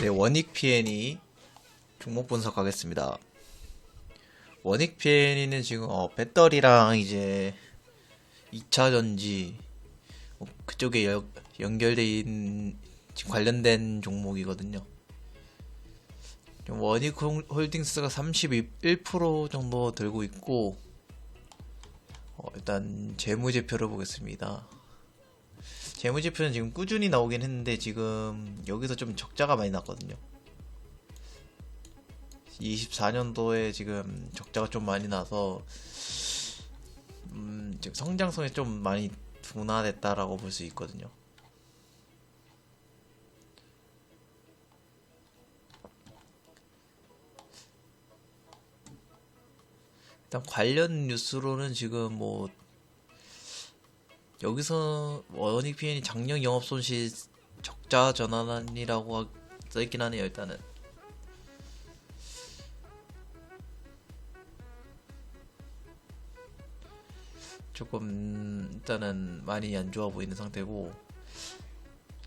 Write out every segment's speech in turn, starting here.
네, 원익 PN이 종목 분석하겠습니다. 원익 PN이는 지금 어, 배터리랑 이제 2차 전지 어, 그쪽에 여- 있는 지금 관련된 종목이거든요. 원익 홀- 홀딩스가 31% 정도 들고 있고 어, 일단 재무제표를 보겠습니다. 재무제표는 지금 꾸준히 나오긴 했는데 지금 여기서 좀 적자가 많이 났거든요. 24년도에 지금 적자가 좀 많이 나서 음, 지금 성장성이 좀 많이 둔화됐다라고 볼 수 있거든요. 일단 관련 뉴스로는 지금 뭐 여기서 원익 PN이 작년 영업 손실 적자 전환이라고 하- 써있긴 하네요 일단은. 조금 음, 일단은 많이 안 좋아 보이는 상태고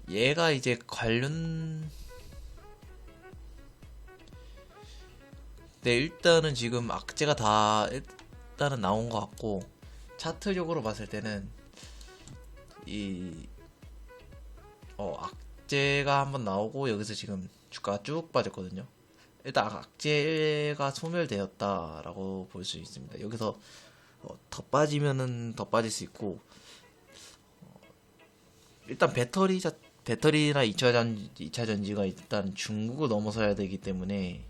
얘가 이제 관련 네 일단은 지금 악재가 다 일단은 나온 것 같고 차트적으로 봤을 때는 이 어, 악재가 한번 나오고 여기서 지금 주가가 쭉 빠졌거든요. 일단 악재가 소멸되었다라고 볼 수 있습니다. 여기서 어, 더 빠지면은 더 빠질 수 있고 어, 일단 배터리 자, 배터리나 2차 전지, 2차 전지가 일단 중국을 넘어서야 되기 때문에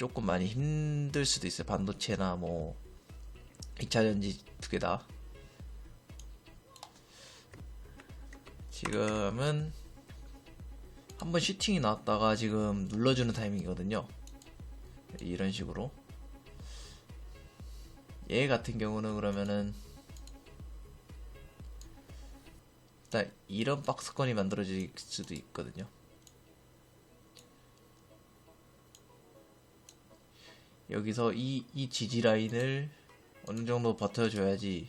조금 많이 힘들 수도 있어요. 반도체나 뭐 2차 전지 두 개 다. 지금은 한번 슈팅이 나왔다가 지금 눌러주는 타이밍이거든요. 이런 식으로. 얘 같은 경우는 그러면은 일단 이런 박스권이 만들어질 수도 있거든요. 여기서 이, 이 지지 라인을 어느 정도 버텨줘야지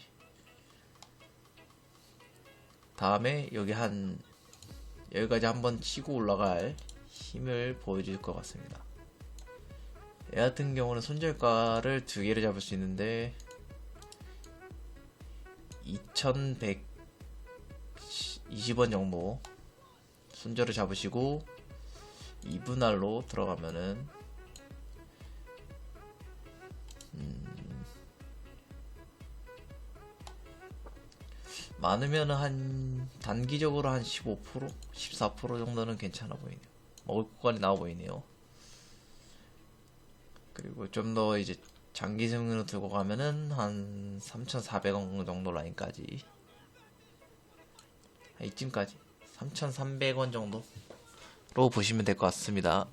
다음에 여기 한 여기까지 한번 치고 올라갈 힘을 보여줄 것 같습니다. 얘 같은 경우는 손절가를 두 개를 잡을 수 있는데 2120원 정도 손절을 잡으시고 2분할로 들어가면은 많으면 한 단기적으로 한 15%, 14% 정도는 괜찮아 보이네요. 먹을 구간이 나와 보이네요. 그리고 좀 더 이제 장기 승으로 들고 가면은 한 3,400원 정도 라인까지 한 이쯤까지 3,300원 정도로 보시면 될 것 같습니다.